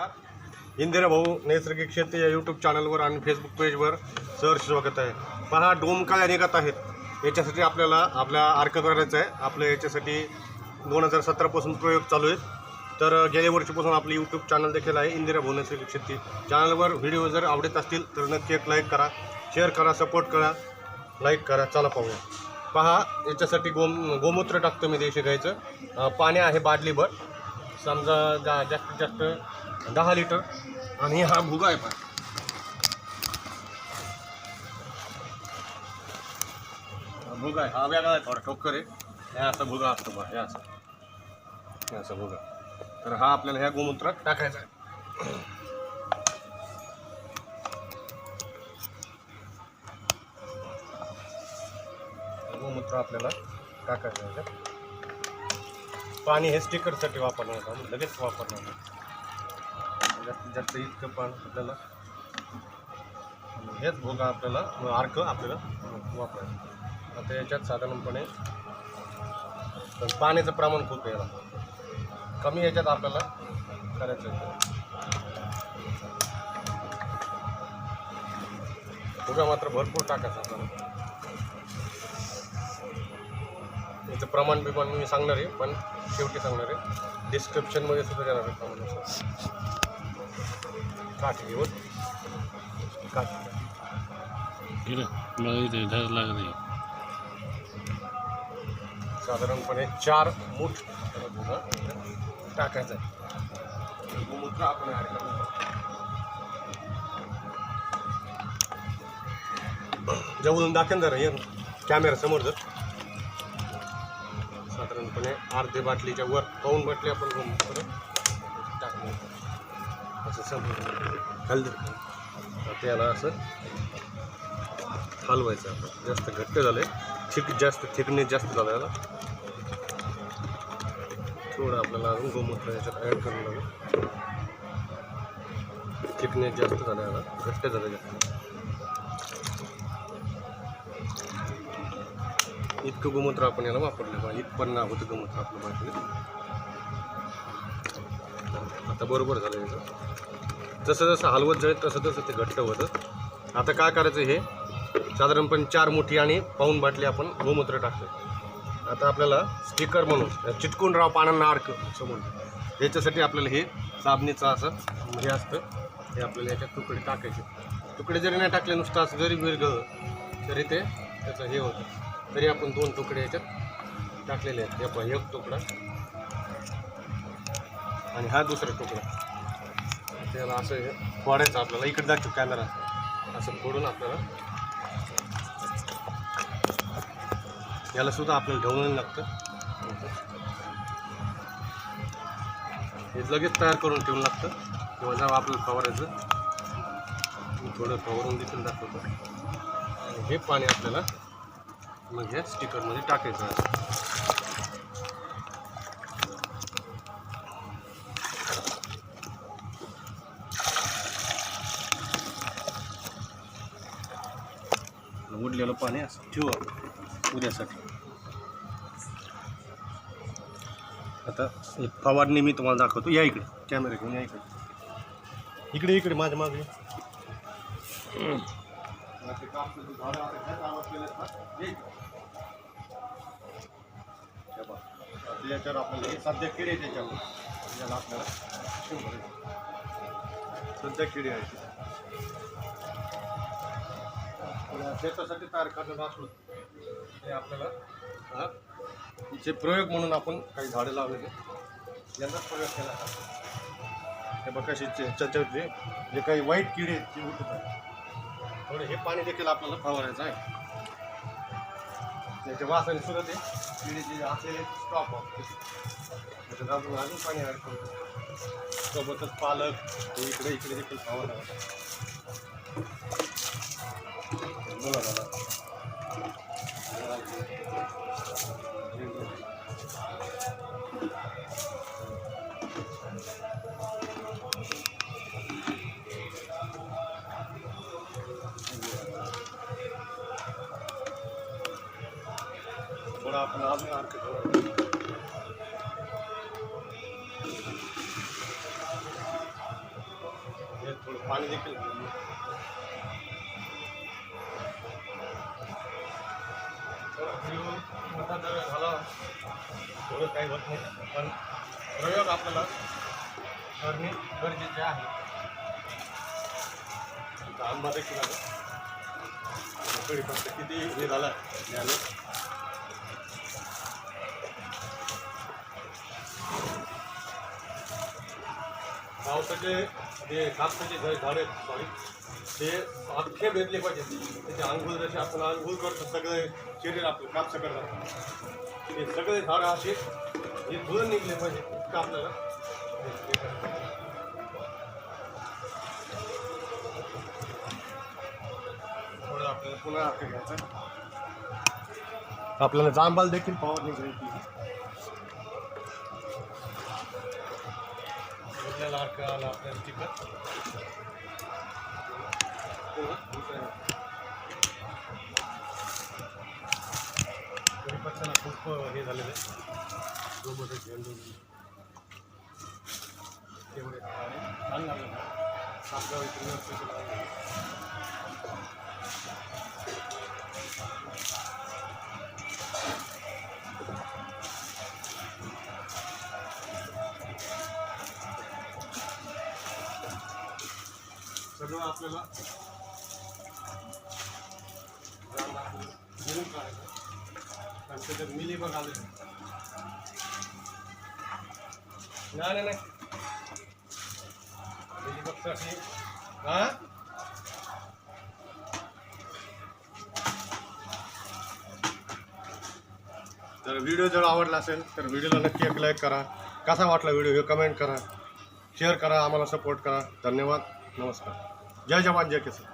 इंदिरा भाऊ नैसर्गिक शेती या यूट्यूब चॅनलवर आणि फेसबुक पेजवर सर स्वागत आहे. पहा डोमकाळ्या निघत आहेत. याच्यासाठी आपल्याला आपल्या अर्क करायचं आहे. आपल्या याच्यासाठी दोन हजार सतरापासून प्रयोग चालू आहेत. तर गेल्या वर्षीपासून आपले यूट्यूब चॅनल देखील आहे इंदिरा भाऊ नैसर्गिक शेती. चॅनलवर व्हिडिओ जर आवडत असतील तर नक्की एक लाईक करा शेअर करा सपोर्ट करा लाईक करा. चला पाहूया. पहा याच्यासाठी गोम गोमूत्र टाकतो मी देशी गाईचं. पाणी आहे बादलीभर समजा जा जास्तीत जास्त दहा लिटर. आणि हा भुगा आहे पण. भुगा आहे. हा वेगळा आहे थोडा ठोकर आहे. हे असा भुगा असतो बा हे असं. हे असा भुगा तर हा आपल्याला ह्या गोमूत्रात टाकायचा आहे. गोमूत्र आपल्याला टाकायचं आहे. पाणी हे स्टिकरसाठी वापरणार होतं लगेच वापरणार नाही. जास्तीत जास्त इतकं पण आपल्याला हेच भोगा आपल्याला आर्क आपल्याला वापरायचं. आता याच्यात साधारणपणे पण पाण्याचं प्रमाण खूप आहे कमी याच्यात आपल्याला करायचं आहे. भोगा मात्र भरपूर टाकायचा आपल्याला. याचं प्रमाण बिमाण मी सांगणार आहे पण शेवटी सांगणार आहे. डिस्क्रिप्शनमध्ये सुद्धा देणार आहे प्रमाणाचं काठी. घेऊन काठी मला इथे धर लागले साधारणपणे चार मूठ टाकायचा आहे. गोमूत्र आपण ॲड जवळून दाखवेन जरा ये कॅमेरा समोर जर. साधारणपणे अर्धे बाटलीच्या वर पाऊन बाटली आपण गोमूत्र असं समोर त्याला असं हलवायचं आपण. जास्त घट्ट झालंय. थिक जास्त थिकनेस जास्त झालं याला. थोडं आपल्याला अजून गोमूत्र याच्यात ॲड करून लागेल थिकनेस जास्त झालं याला. घट्ट झालं जास्त. इतकं गोमूत्र आपण याला वापरलं. पाहिजे इथपर्यंत होतं गोमूत्र आपलं बाटलीत आता बरोबर झालं याचं जसं जसं हलवत जाईल तसं तसं ते घट्ट होतं. आता काय करायचं हे? साधारणपणे चार मुठी आणि पाऊन बाटली आपण गोमूत्र टाकतो आता आपल्याला स्टिकर म्हणून चिटकून राव पानांना अर्क असं म्हणतो याच्यासाठी आपल्याला हे साबणीचं असं हे असतं. हे आपल्याला याच्यात तुकडे टाकायचे. तुकडे जरी नाही टाकले नुसतं असं जरी विरघळलं तरी ते त्याचं हे होतं. तरी आपण दोन तुकडे याच्यात टाकलेले आहेत. हे पण एक तुकडा आणि हा दुसरा तुकडा त्याला असं हे फोडायचं आपल्याला. इकडे दाखव कॅमेरा असं फोडून आपल्याला. याला सुद्धा आपल्याला ढवळून लागतं. हे लगेच तयार करून ठेवून लागतं. किंवा जेव्हा आपल्याला फवारायचं. मी थोडं फवारून देखील दाखवतो. आणि हे पाणी आपल्याला मग ह्या स्टिकरमध्ये टाकायचं आहे. उडलेलं पाणी असं ठेवा उद्यासाठी. आता एक फवारणी मी तुम्हाला दाखवतो. या इकडे कॅमेरा घेऊन या इकडे. इकडे इकडे माझ्या मागे. याच्यावर आपल्याला हे सध्या किडे आहे त्याच्यावर त्याला आपल्याला सध्या किडे आहे शेतासाठी तयार करण्यात असलो हे आपल्याला जे प्रयोग म्हणून आपण काही झाडं लावलेले यांनाच प्रयोग केला हे बघा कशी जे काही वाईट किडे आहेत ते उठत आहेत. थोडे हे पाणी देखील आपल्याला फवारायचं आहे. त्याच्या वासाने सुद्धा ते किडे जे असलेले स्टॉप त्याच्यात अजून अजून पाणी ॲड करतो सोबतच पालक हे इकडे इकडे देखील फवारायचं बोला दादा थोडा आपण अजून अर्क थोडा पाणी देखील जर झाला. थोडं काही होत नाही. पण प्रयोग आपल्याला करणे गरजेचे आहे. आता आंबा फक्त किती हे झालं झालं पावसाचे जे कापसाचे झा- झाड आहेत सॉरी ते अख्खे भेटले पाहिजे. त्याचे अंघोळ जसे आपण अंघोळ करतो सगळे शरीर आपलं कापसं करतात. ते सगळे झाडं असे हे धुळं निघले पाहिजे इतकं आपल्याला आपल्याला पुन्हा आपल्याला जांबाल देखील पॉवर निघायची आपल्याला अर्थ आला आपल्याला तिखट. खूप हे झालेलं आहे. सोबतच झेंडू तेवढे. छान लागलं सातगाव स्पेशल आपल्याला काढायचं. आणि त्याच्यात मिली बघ आले. नाही नाही मिली बघसाठी. तर व्हिडिओ जर आवडला असेल तर व्हिडिओला नक्की एक लाईक करा. कसा वाटला व्हिडिओ हे कमेंट करा. शेअर करा आम्हाला सपोर्ट करा. धन्यवाद. नमस्कार. జై జవాన్ జై కిసాన్.